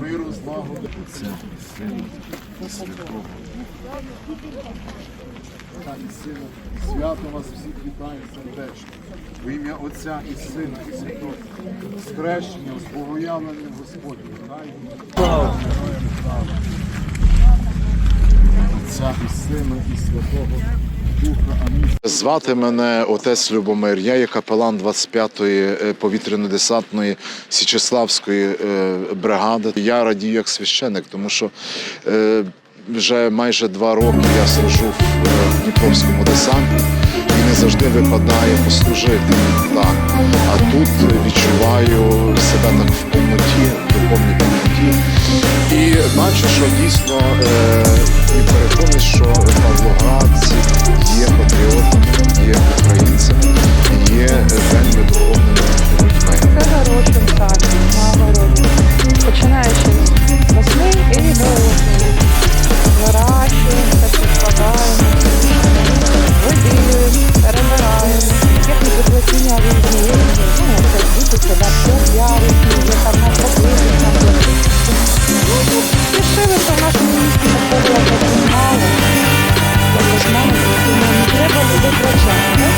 миру, злагоди. Отця, Сина і Святого. Отця і Сина, свято вас всіх вітаю сердечно. В ім'я Отця і Сина і Святого. З хрещенням, з богоявленням Сина і Святого Духа. Амінь. Звати мене отець Любомир. Я є капелан 25-ї е, повітряно-десантної Січеславської е, бригади. Я радію як священик, тому що е, вже майже два роки я служу в Дніпровському десанті і не завжди випадає послужити. Так. А тут відчуваю себе так в повноті, в духовній повноті. І бачу, що дійсно і переконаний,